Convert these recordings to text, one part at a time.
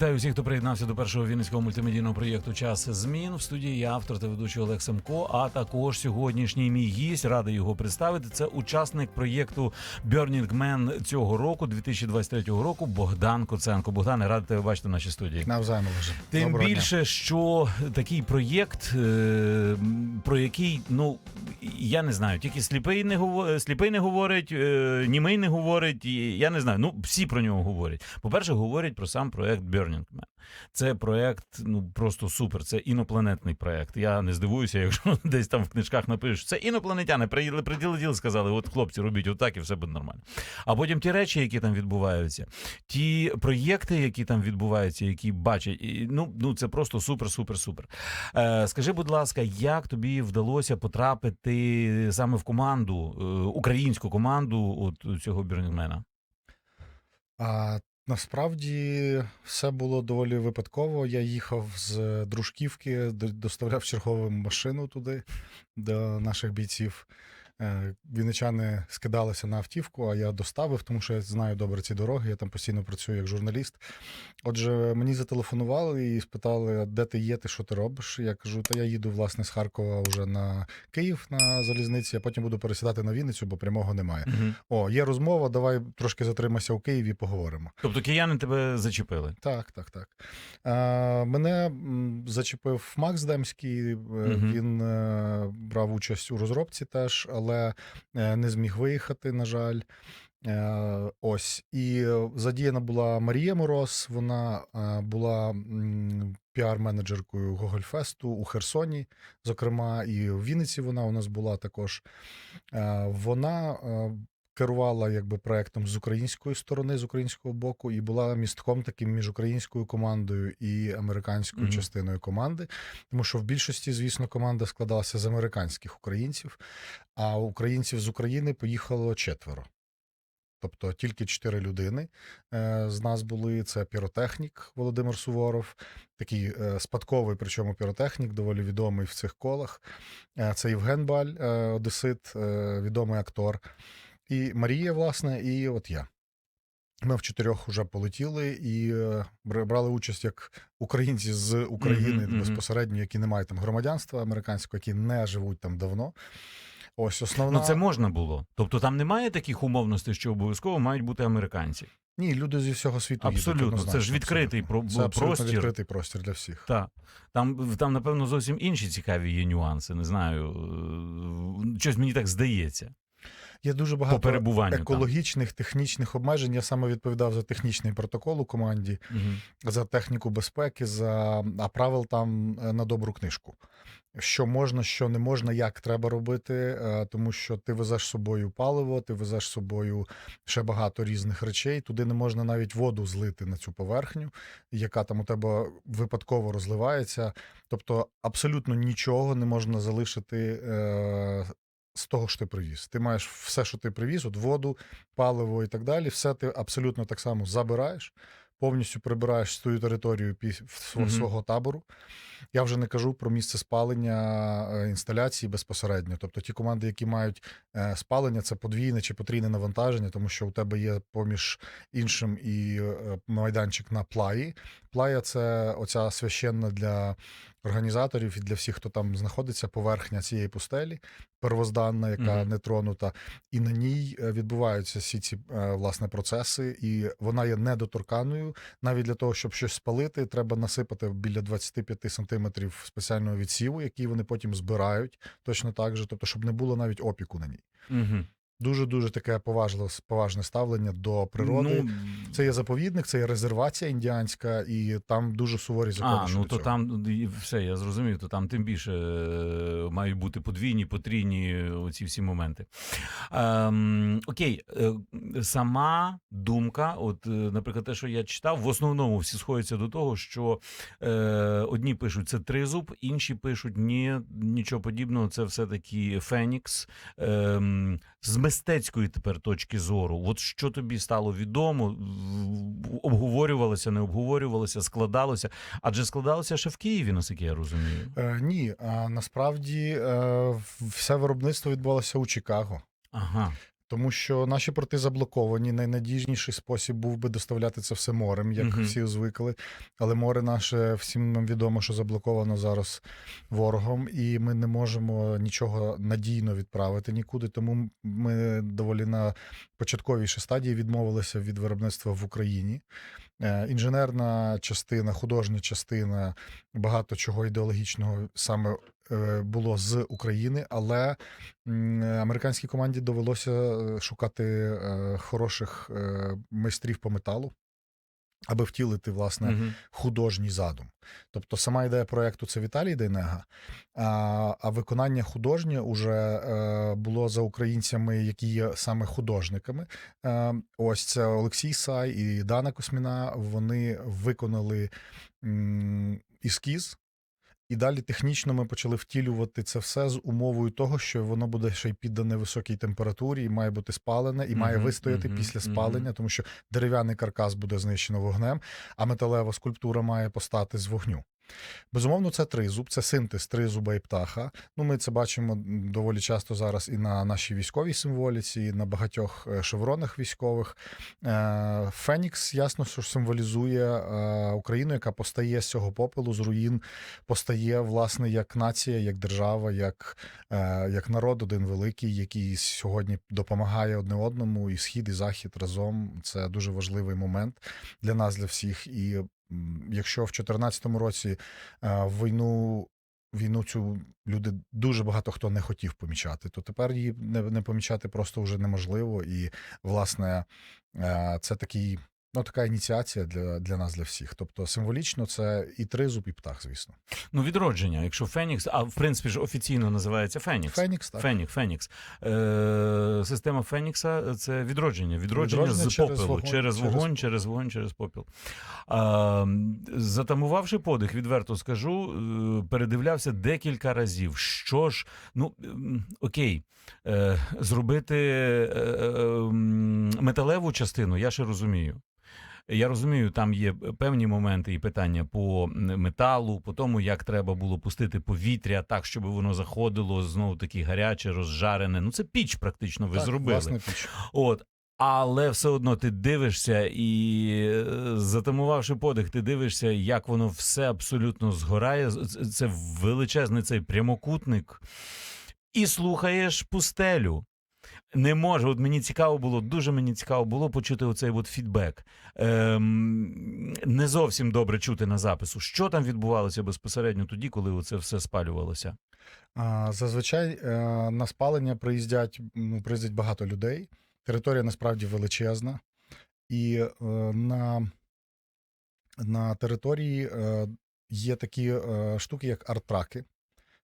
Вітаю всіх, хто приєднався до першого вінницького мультимедійного проєкту Час змін в студії. Я автор та ведучий Олег Семко. А також сьогоднішній мій гість радий його представити. Це учасник проєкту Burning Man цього року, 2023 року. Богдан Коценко. Богдане, радий тебе бачити в нашій студії. Навзаєм лежить. Тим більше, що такий проєкт, е, про який ну я не знаю, тільки сліпий не говорить, сліпий не говорить, е, німий не говорить. Я не знаю. Ну всі про нього говорять. По перше, говорять про сам проєкт Burning Man. Це проєкт, ну просто супер. Це інопланетний проєкт. Я не здивуюся, якщо десь там в книжках напишуть, це інопланетяни приїли, приділили, сказали, от хлопці, робіть отак і все буде нормально. А потім ті речі, які там відбуваються, ті проєкти, які там відбуваються, які бачать, і, ну, ну це просто супер, супер, супер. Е, скажи, будь ласка, як тобі вдалося потрапити саме в команду, е, українську команду от цього? А насправді все було доволі випадково. Я їхав з дружківки, доставляв чергову машину туди до наших бійців. Е, Вінничани скидалися на автівку, а я доставив, тому що я знаю добре ці дороги. Я там постійно працюю як журналіст. Отже, мені зателефонували і спитали, де ти є, ти що ти робиш? Я кажу, та я їду власне з Харкова вже на Київ на залізниці, а потім буду пересідати на Вінницю, бо прямого немає. Угу. О, є розмова, давай трошки затримайся у Києві, поговоримо. Тобто кияни тебе зачепили. Так, так, так. Е, мене зачепив Макс Демський. Мгм. Він е, брав участь у розробці теж, але е, не зміг виїхати, на жаль. Е, ось. І задіяна була Марія Мороз. Вона е, була піар-менеджеркою Гогольфесту у Херсоні, зокрема, і в Вінниці вона у нас була також. Вона керувала якби проектом з української сторони, з українського боку, і була містком таким між українською командою і американською Мгм. частиною команди. Тому що в більшості, звісно, команда складалася з американських українців, а українців з України поїхало четверо. Тобто тільки чотири людини е, з нас були. Це піротехнік Володимир Суворов, такий е, спадковий, причому піротехнік, доволі відомий в цих колах. Е, Це Євген Баль, Одесит, відомий актор. І Марія, власне, і от я. Ми в чотирьох вже полетіли і е, брали участь як українці з України Мгм, мгм. безпосередньо, які не мають там громадянства американського, які не живуть там давно. Ось основна Ну це можна було. Тобто там немає таких умовностей, що обов'язково мають бути американці. ні, люди зі всього світу їдуть, Абсолютно, це ж відкритий абсолютно. про- це абсолютно простір. відкритий простір для всіх. Так. Там, там, напевно, зовсім інші цікаві є нюанси. Не знаю. е, Щось мені так здається. Є дуже багато перебуванню. там. технічних обмежень. Я саме відповідав за технічний протокол у команді. Мгм. за техніку безпеки, за а правил там е, на добру книжку. Що можна, що не можна, як треба робити, е, тому що ти везеш з собою паливо, ти везеш з собою ще багато різних речей. Туди не можна навіть воду злити на цю поверхню, яка там у тебе випадково розливається. Тобто абсолютно нічого не можна залишити. З того, що ти привіз. Ти маєш все, що ти привіз, от воду, паливо і так далі, все ти абсолютно так само забираєш, повністю прибираєш свою територію пі- в сво- свого табору. Я вже не кажу про місце спалення е, інсталяції безпосередньо. Тобто ті команди, які мають е, спалення, це подвійне чи потрійне навантаження, тому що у тебе є поміж іншим і е, майданчик на плаї. Плая це оця священна для організаторів і для всіх, хто там знаходиться, поверхня цієї пустелі, первозданна, яка Мгм. не тронута, і на ній е, відбуваються всі ці е, власне процеси, і вона є недоторканою. Навіть для того, щоб щось спалити, треба насипати біля 25 сантиметрів спеціального відсіву, який вони потім збирають точно так же, тобто, щоб не було навіть опіку на ній. Мгм. Дуже дуже таке поважне, поважне ставлення до природи. Ну, Це є заповідник, це є резервація індіанська, і там дуже суворі закони. А, ну то цього. там все, я зрозумів, то там тим більше е, мають бути подвійні, потрійні оці всі моменти. Ем, окей, е, сама думка, от, е, наприклад, те, що я читав, в основному всі сходяться до того, що е, одні пишуть це тризуб, інші пишуть ні, нічого подібного, це все-таки Фенікс. Ем, з мистецької тепер точки зору, от що тобі стало відомо, обговорювалося, не обговорювалося, складалося, адже складалося ще в Києві, наскільки я розумію. Е, ні, а насправді е, все виробництво відбувалося у Чикаго. Ага. Тому що наші порти заблоковані. Найнадіжніший спосіб був би доставляти це все морем, як Мгм. всі звикли. Але море наше всім нам відомо, що заблоковано зараз ворогом, і ми не можемо нічого надійно відправити нікуди. Тому ми доволі на початковій стадії відмовилися від виробництва в Україні. Е, Інженерна частина, художня частина, багато чого ідеологічного саме е, було з України, але американській команді довелося е, шукати хороших майстрів по металу, аби втілити власне художній задум. Тобто сама ідея проекту це Віталій Дейнега, а, а виконання художнє уже е, було за українцями, які є саме художниками. Е, ось це Олексій Сай і Дана Косміна. Вони виконали ескіз. І далі технічно ми почали втілювати це все з умовою того, що воно буде ще й піддане високій температурі, і має бути спалене, і має вистояти після спалення, тому що дерев'яний каркас буде знищено вогнем, а металева скульптура має постати з вогню. Безумовно, це тризуб, це синтез тризуба і птаха. Ну, ми це бачимо доволі часто зараз і на нашій військовій символіці, і на багатьох е, шевронах військових. Е, Фенікс, ясно, що символізує е, Україну, яка постає з цього попелу, з руїн, постає, власне, як нація, як держава, як, як народ один великий, який сьогодні допомагає одне одному, і схід, і захід разом. Це дуже важливий момент для нас, для всіх. І якщо в 2014 році е, війну. Війну цю люди дуже багато хто не хотів помічати, то тепер її не, не помічати просто вже неможливо. І, власне, е, це такий, ну, така ініціація для, для нас, для всіх. Тобто символічно це і тризуб, і птах, звісно. Ну, відродження, якщо Фенікс, а в принципі ж офіційно називається Фенікс. Фенікс, так. Фенікс, Фенікс. Е, система Фенікса це відродження. Відродження, Відродження з через попелу. вогонь, через вогонь, через вогонь, через попіл. А, затамувавши подих, відверто скажу, е, передивлявся декілька разів. Що ж, ну окей, е, зробити е, е, металеву частину, я ще розумію. Я розумію, там є певні моменти і питання по металу, по тому, як треба було пустити повітря так, щоб воно заходило знову таки гаряче, розжарене. Ну це піч, практично ви Так, зробили. Власне, піч. От. Але все одно ти дивишся і е, затамувавши подих, ти дивишся, як воно все абсолютно згорає. Це- Це величезний цей прямокутник. І слухаєш пустелю. Не можу. От мені цікаво було, дуже мені цікаво було почути оцей от фідбек. Ем, не зовсім добре чути на запису. Що там відбувалося безпосередньо тоді, коли оце все спалювалося? Зазвичай е, на спалення приїздять, ну, приїздять багато людей. Територія насправді величезна. І е, на, на території е, є такі штуки, як арт-траки.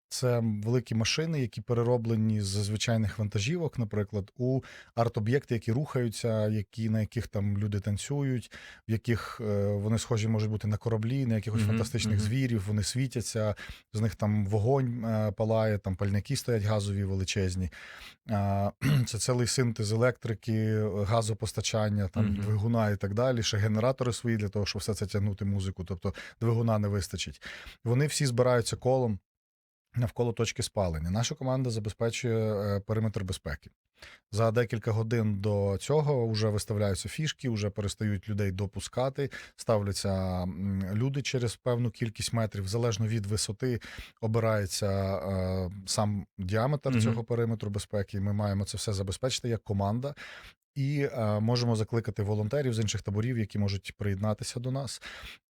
Це великі машини, які перероблені з звичайних вантажівок, наприклад, у арт-об'єкти, які рухаються, які, на яких там люди танцюють, в яких е, вони схожі можуть бути на кораблі, на якихось Мгм, фантастичних мгм. звірів, вони світяться, з них там вогонь е, палає, там пальники стоять газові величезні. А, Це цілий синтез електрики, газопостачання, там Мгм. двигуна і так далі. Ще генератори свої для того, щоб все це тягнути музику. Тобто двигуна не вистачить. Вони всі збираються колом навколо точки спалення. Наша команда забезпечує е, периметр безпеки. За декілька годин до цього вже виставляються фішки, вже перестають людей допускати, ставляться люди через певну кількість метрів. Залежно від висоти обирається е, сам діаметр Мгм. цього периметру безпеки. Ми маємо це все забезпечити як команда. І е, можемо закликати волонтерів з інших таборів, які можуть приєднатися до нас.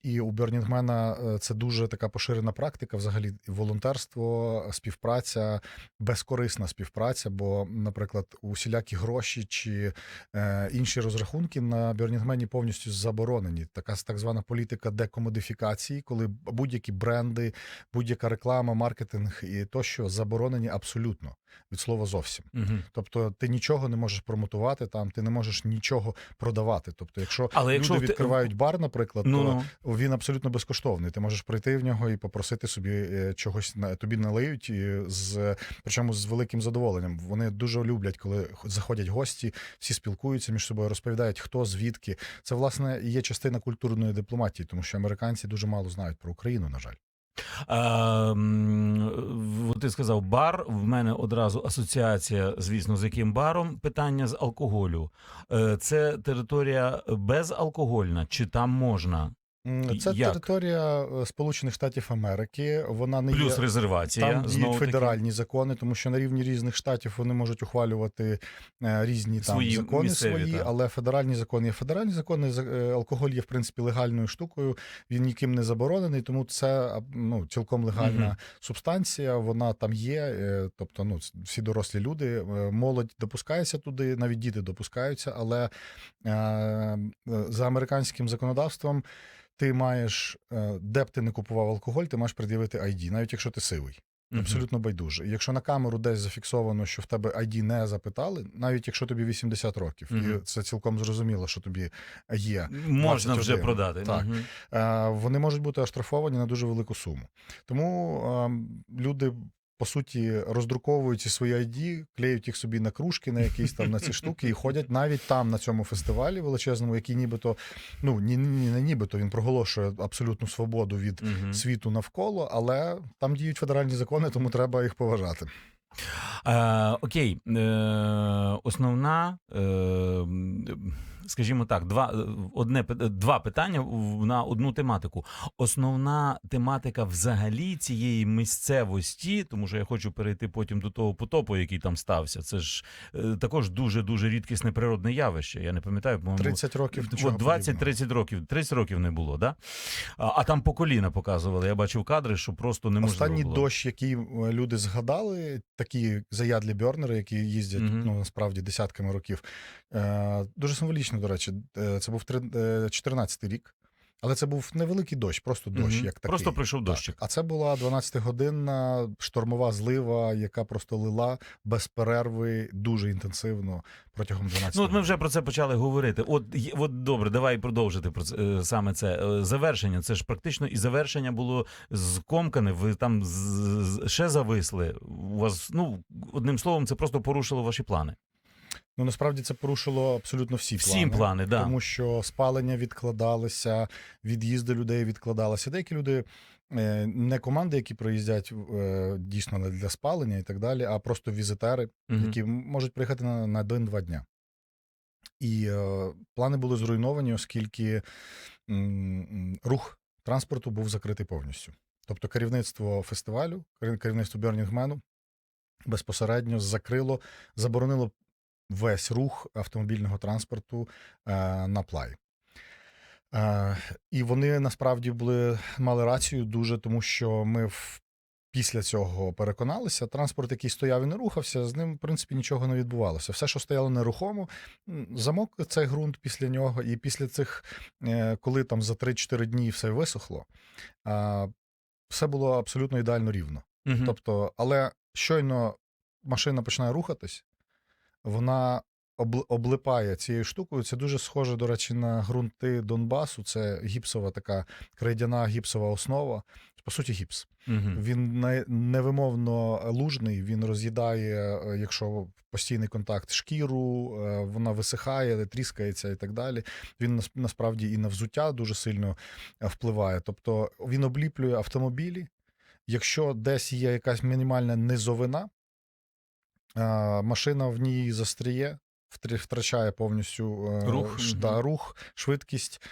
І у Бьорнінгмена е, це дуже така поширена практика. Взагалі, волонтерство, співпраця, безкорисна співпраця. Бо, наприклад, усілякі гроші чи е, інші розрахунки на Бьорнінгмені повністю заборонені. Така так звана політика декомодифікації, коли будь-які бренди, будь-яка реклама, маркетинг і тощо заборонені абсолютно. Від слова зовсім. Мгм. Тобто ти нічого не можеш промотувати там, ти не можеш нічого продавати. Тобто, якщо, Але якщо люди в відкривають бар, наприклад, Ну, то ну. він абсолютно безкоштовний. Ти можеш прийти в нього і попросити собі е, чогось на тобі налиють, і з причому з великим задоволенням. Вони дуже люблять, коли заходять гості, всі спілкуються між собою, розповідають, хто звідки. Це власне є частина культурної дипломатії, тому що американці дуже мало знають про Україну, на жаль. В- ти сказав бар. В мене одразу асоціація, звісно, з яким баром. Питання з алкоголю. Е, Це територія безалкогольна, чи там можна? Це Як? територія е, Сполучених Штатів Америки. Вона не Плюс є резервація. Там діють федеральні закони, тому що на рівні різних штатів вони можуть ухвалювати е, різні там Свої закони місцеві, свої, так. але федеральні закони є федеральні закони. за- е, Алкоголь є в принципі легальною штукою. Він ніким не заборонений, тому це ну цілком легальна Мгм. субстанція. Вона там є. Тобто, ну всі дорослі люди, молодь допускається туди, навіть діти допускаються. Але за американським законодавством. Ти маєш, е, де б ти не купував алкоголь, ти маєш пред'явити ID, навіть якщо ти сивий. Абсолютно байдуже. І якщо на камеру десь зафіксовано, що в тебе ID не запитали, навіть якщо тобі 80 років, і це цілком зрозуміло, що тобі є. Можна вже продати. Так. Е, Вони можуть бути оштрафовані на дуже велику суму. Тому е, люди. По суті, роздруковують ці свої ID, клеють їх собі на кружки, на якісь там на ці штуки, і ходять навіть там на цьому фестивалі величезному, який нібито, ну ні, ні, не нібито він проголошує абсолютну свободу від Мгм. світу навколо, але там діють федеральні закони, тому треба їх поважати. Е, окей, е, основна, е, скажімо так, два, е, одне, два питання на одну тематику. Основна тематика взагалі цієї місцевості, тому що я хочу перейти потім до того потопу, який там стався. Це ж е, також дуже-дуже рідкісне природне явище. Я не пам'ятаю, по-моєму, 30 років От 20-30 років, 30 років не було, да? А, а там по коліна показували. Я бачив кадри, що просто неможливо Останній було. дощ, який е, люди згадали, такі заядлі бьорнери, які їздять Мгм. ну насправді десятками років. Е, дуже символічно, до речі, Е, це був три- е, 14-й рік. Але це був невеликий дощ, просто дощ, Мгм. як такий. Просто прийшов Так. А це була 12-годинна штормова злива, яка просто лила без перерви дуже інтенсивно протягом 12 Ну, от ми вже про це почали говорити. От, от добре, давай продовжити про це, е, саме це. Е, Завершення. Це ж практично і завершення було скомкане. Ви там ще зависли. У вас, ну, одним словом, це просто порушило ваші плани. Ну насправді це порушило абсолютно всі Всі плани. плани, да. тому що спалення відкладалися, від'їзди людей відкладалися. Деякі люди. е, Не команди, які приїздять е, дійсно для спалення і так далі, а просто візитери, Мгм. які можуть приїхати на, на один-два дня. І е, плани були зруйновані, оскільки м, рух транспорту був закритий повністю. Тобто керівництво фестивалю, керівництво Бьорнінгмену безпосередньо закрило, заборонило весь рух автомобільного транспорту е, на плай. Е, і вони насправді були мали рацію дуже, тому що ми в, після цього переконалися. Транспорт, який стояв і не рухався, з ним, в принципі, нічого не відбувалося. Все, що стояло нерухомо, замок цей ґрунт після нього, і після цих, е, коли там за 3-4 дні все висохло, все було абсолютно ідеально рівно. Мгм. Тобто, але щойно машина починає рухатись, вона обл- облипає цією штукою. Це дуже схоже, до речі, на ґрунти Донбасу. Це гіпсова така крейдяна гіпсова основа. По суті, гіпс. Мгм. Він не, невимовно лужний, він роз'їдає, е, якщо постійний контакт шкіру, е, вона висихає, тріскається і так далі. Він насправді і на взуття дуже сильно е, впливає. Тобто він обліплює автомобілі. Якщо десь є якась мінімальна низовина, машина в ній застріє, втр- втрачає повністю е, Рух, та да, рух, швидкість,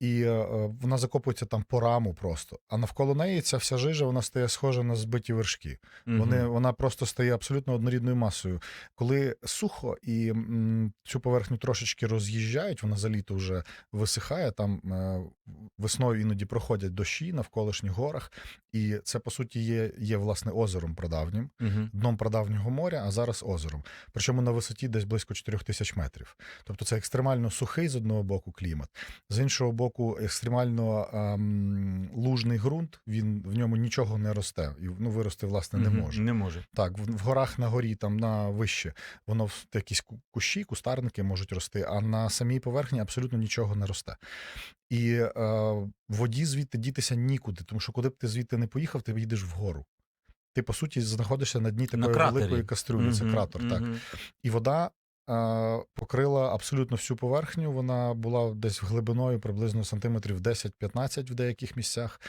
і е, е, вона закопується там по раму просто. А навколо неї ця вся жижа вона стає схожа на збиті вершки. Вони, вона просто стає абсолютно однорідною масою. Коли сухо і м, цю поверхню трошечки роз'їжджають, вона за літо вже висихає. Там е, весною іноді проходять дощі на вколишніх горах, і це по суті є, є власне озером прадавнім, Мгм. дном прадавнього моря, а зараз озером. Причому на висоті десь близько 4 тисяч метрів. Тобто це екстремально сухий з одного боку клімат, з іншого боку. Боку екстремально ем, лужний ґрунт, він в ньому нічого не росте. І ну, вирости, власне, не може. Не може. Так, в, в горах на горі, там на вище, воно в якісь кущі, кустарники можуть рости, а на самій поверхні абсолютно нічого не росте. І е, воді звідти дітися нікуди, тому що куди б ти звідти не поїхав, ти їдеш вгору. Ти, по суті, знаходишся на дні На такої кратері. великої кастрюлі, це Мгм, кратер, так. мгм. І вода покрила абсолютно всю поверхню. Вона була десь глибиною приблизно сантиметрів 10-15 в деяких місцях.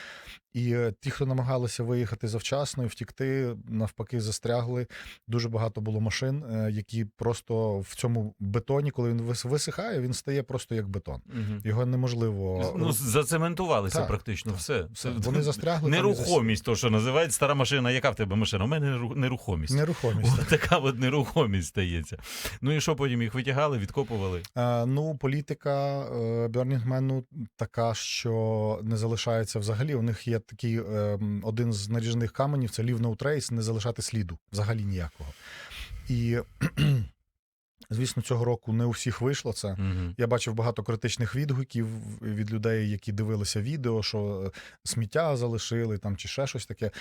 І е, ті, хто намагалися виїхати завчасно і втікти, навпаки, застрягли. Дуже багато було машин, е, які просто в цьому бетоні, коли він вис- висихає, він стає просто як бетон. Мгм. Його неможливо. Ну, зацементувалися Так, практично так. все. все. Вони застрягли. Нерухомість, то що називають стара машина. Яка в тебе машина? У мене нерухомість. Нерухомість. От така от нерухомість стається. Ну і що потім їх витягали, відкопували? Е, Ну, політика Бьорнінгмену така, що не залишається взагалі. У них є такий е, один з наріжних каменів це leave no trace, не залишати сліду взагалі ніякого. І звісно, цього року не у всіх вийшло це. Угу. Я бачив багато критичних відгуків від людей, які дивилися відео, що е, сміття залишили там чи ще щось таке.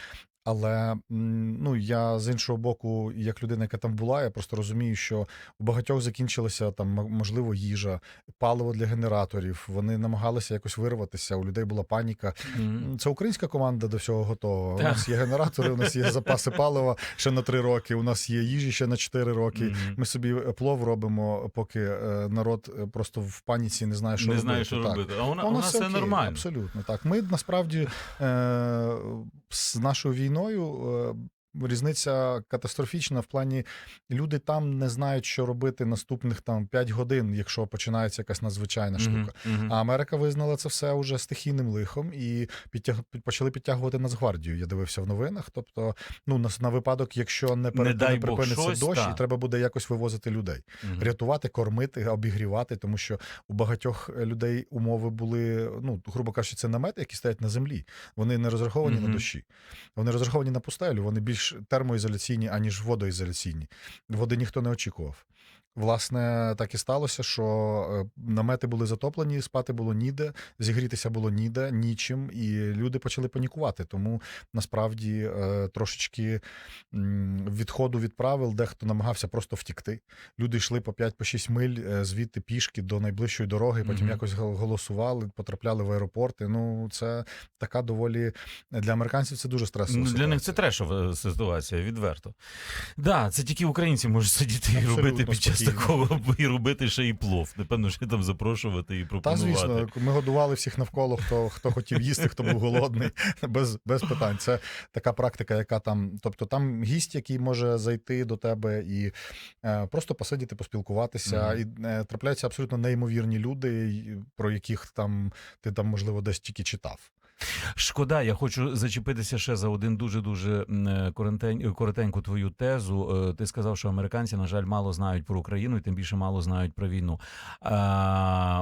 Але ну я з іншого боку, як людина, яка там була, я просто розумію, що у багатьох закінчилася там можливо їжа, паливо для генераторів. Вони намагалися якось вирватися. У людей була паніка. Мгм. Це українська команда до всього готова. У нас є генератори, у нас є запаси палива ще на три роки. У нас є їжі ще на чотири роки. Мгм. Ми собі плов робимо, поки е, народ е, просто в паніці не знає, що Не робити. знаю, що так. робити. А у, А у нас все окей, нормально. Абсолютно так. Ми насправді е, з нашою війною. Е, Різниця катастрофічна в плані люди там не знають, що робити наступних там 5 годин, якщо починається якась надзвичайна штука. мгм. А Америка визнала це все уже стихійним лихом і підтяг... почали підтягувати Нацгвардію. Я дивився в новинах. Тобто, ну на, на випадок, якщо не, пере... Не не припиниться щось, дощ, та. і треба буде якось вивозити людей Мгм. рятувати, кормити, обігрівати, тому що у багатьох людей умови були, ну грубо кажучи, це намети, які стоять на землі. Вони не розраховані Мгм. на дощі. Вони розраховані на пустелю. Вони більш термоізоляційні, аніж водоізоляційні. Води ніхто не очікував. Власне, так і сталося, що е, намети були затоплені, спати було ніде, зігрітися було ніде, нічим, і люди почали панікувати. Тому насправді е, трошечки відходу від правил, дехто намагався просто втікти. Люди йшли по 5-6 миль е, звідти пішки до найближчої дороги, потім Мгм. якось голосували, потрапляли в аеропорти. Ну, це така доволі для американців це дуже стресова Ну, ситуація. Для них це трешова ситуація, відверто. Да, це тільки українці можуть сидіти і робити під час спокійно. такого і робити ще і плов. Напевно, ще там запрошувати і Та пропонувати. звісно, ми годували всіх навколо, хто хто хотів їсти, хто був голодний, без, без питань. Це така практика, яка там, тобто там гість, який може зайти до тебе і е, просто посидіти, поспілкуватися. І е, трапляються абсолютно неймовірні люди, про яких там ти там можливо десь тільки читав. Шкода, я хочу зачепитися ще за один дуже дуже коротень, коротеньку твою тезу. Е, Ти сказав, що американці, на жаль, мало знають про Україну і тим більше мало знають про війну.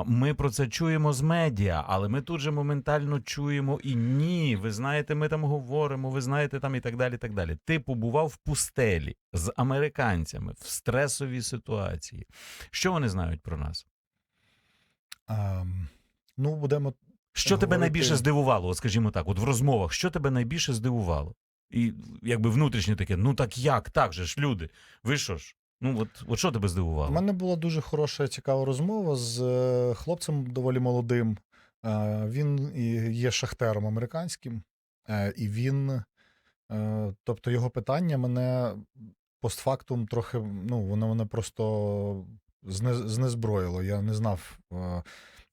Ми про це чуємо з медіа, але ми тут же моментально чуємо і ні. Ви знаєте, ми там говоримо, ви знаєте там і так далі. так далі. Ти побував в пустелі з американцями в стресовій ситуації. Що вони знають про нас? А, ну, будемо Що тебе найбільше здивувало, от скажімо так, от в розмовах, що тебе найбільше здивувало? І якби внутрішнє таке, ну так як, так же ж, люди, ви що ж? Ну от, от що тебе здивувало? У мене була дуже хороша цікава розмова з е, хлопцем доволі молодим. Е, Він є шахтером американським, е, і він, тобто його питання мене постфактум трохи, ну, воно мене просто знезброїло. Я не знав.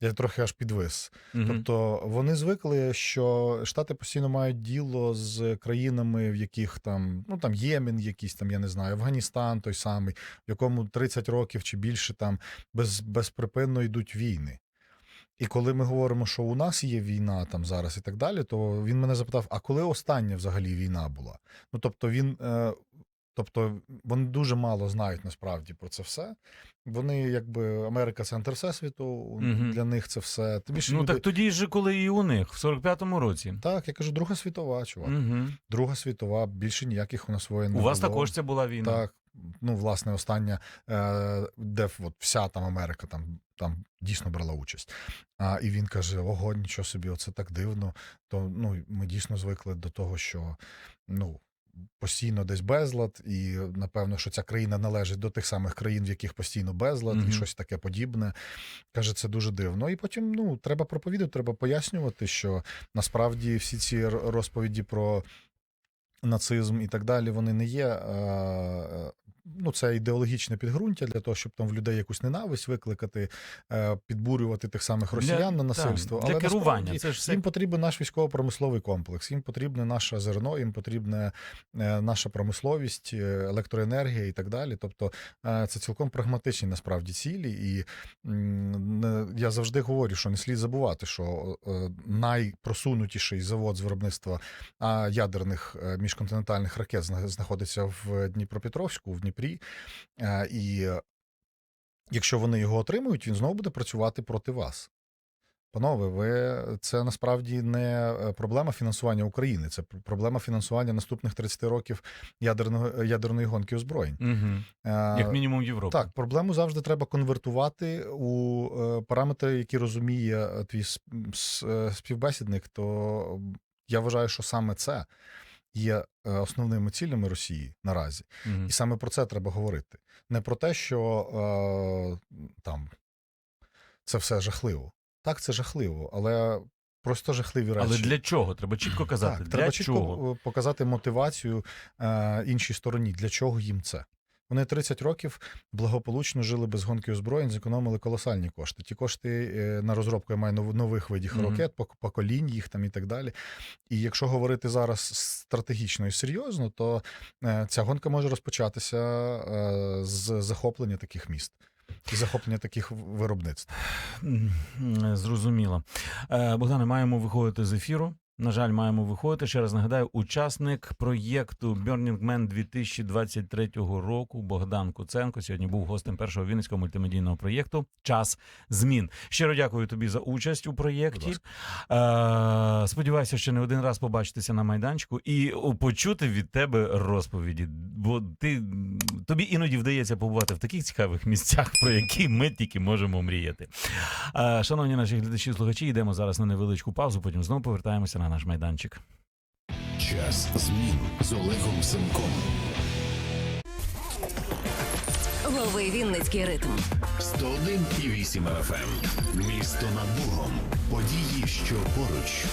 Я трохи аж підвис. Мгм. Тобто вони звикли, що Штати постійно мають діло з країнами, в яких там, ну там Ємен, якийсь там, я не знаю, Афганістан той самий, в якому 30 років чи більше там без, безприпинно йдуть війни. І коли ми говоримо, що у нас є війна там зараз і так далі, то він мене запитав: а коли остання взагалі війна була? Ну тобто він. Е, Тобто вони дуже мало знають насправді про це все. Вони, якби Америка центр всесвіту, Мгм. для них це все. Більше Ну люди... так тоді ж коли і у них, в 45-му році. Так, я кажу, Друга світова, чувак. Угу. Друга світова, більше ніяких у нас воєн У не вас було. також це була війна. Так, ну, власне, остання, е, де от вся там Америка там, там дійсно брала участь. А, і він каже: Ого, нічого собі, оце так дивно. То ну, ми дійсно звикли до того, що ну. Постійно десь безлад, і напевно, що ця країна належить до тих самих країн, в яких постійно безлад, Мгм. і щось таке подібне. Каже, це дуже дивно. І потім ну треба проповідати, треба пояснювати, що насправді всі ці розповіді про нацизм і так далі, вони не є. Ну, це ідеологічне підґрунтя для того, щоб там в людей якусь ненависть викликати, е, підбурювати тих самих росіян на насильство. Так, для керування. Це ж все їм потрібен наш військово-промисловий комплекс, їм потрібне наше зерно, їм потрібна е, наша промисловість, е, електроенергія і так далі. Тобто це цілком прагматичні насправді цілі. І я завжди говорю, що не слід забувати, що найпросунутіший завод з виробництва ядерних міжконтинентальних ракет зна- знаходиться в Дніпропетровську, в Дніпрі. Е, І якщо вони його отримують, він знову буде працювати проти вас. Панове, ви це насправді не е, проблема фінансування України, це проблема фінансування наступних 30 років ядерного ядерної гонки озброєнь. Угу. Е, Як мінімум Європи. так, проблему завжди треба конвертувати у е, параметри, які розуміє е, твій е, співбесідник. То я вважаю, що саме це є е, основними цілями Росії наразі. Мгм. І саме про це треба говорити. Не про те, що е, там це все жахливо. Так, це жахливо, але просто жахливі речі. Але для чого? Треба чітко казати. Так, для треба чітко чого? е, показати мотивацію е, іншій стороні, для чого їм це. Вони 30 років благополучно жили без гонки озброєнь, зекономили колосальні кошти. Ті кошти е, на розробку я маю нових видів ракет, пок- поколінь їх там і так далі. І якщо говорити зараз стратегічно і серйозно, то е, ця гонка може розпочатися е, з захоплення таких міст і захоплення таких виробництв. Зрозуміло. Богдане, маємо виходити з ефіру. На жаль, маємо виходити. Ще раз нагадаю, учасник проєкту Burning Man 2023 року Богдан Куценко сьогодні був гостем першого вінницького мультимедійного проєкту Час змін. Щиро дякую тобі за участь у проєкті. Е, сподіваюся, що не один раз побачитися на майданчику і почути від тебе розповіді. Бо ти тобі іноді вдається побувати в таких цікавих місцях, про які ми тільки можемо мріяти. Е, Шановні наші глядачі слухачі, йдемо зараз на невеличку паузу, потім знову повертаємося на наш майданчик. Час змін з Олегом Сенком. Лови Вінницький ритм. 101,8 FM. Місто над Богом. Події, що поруч.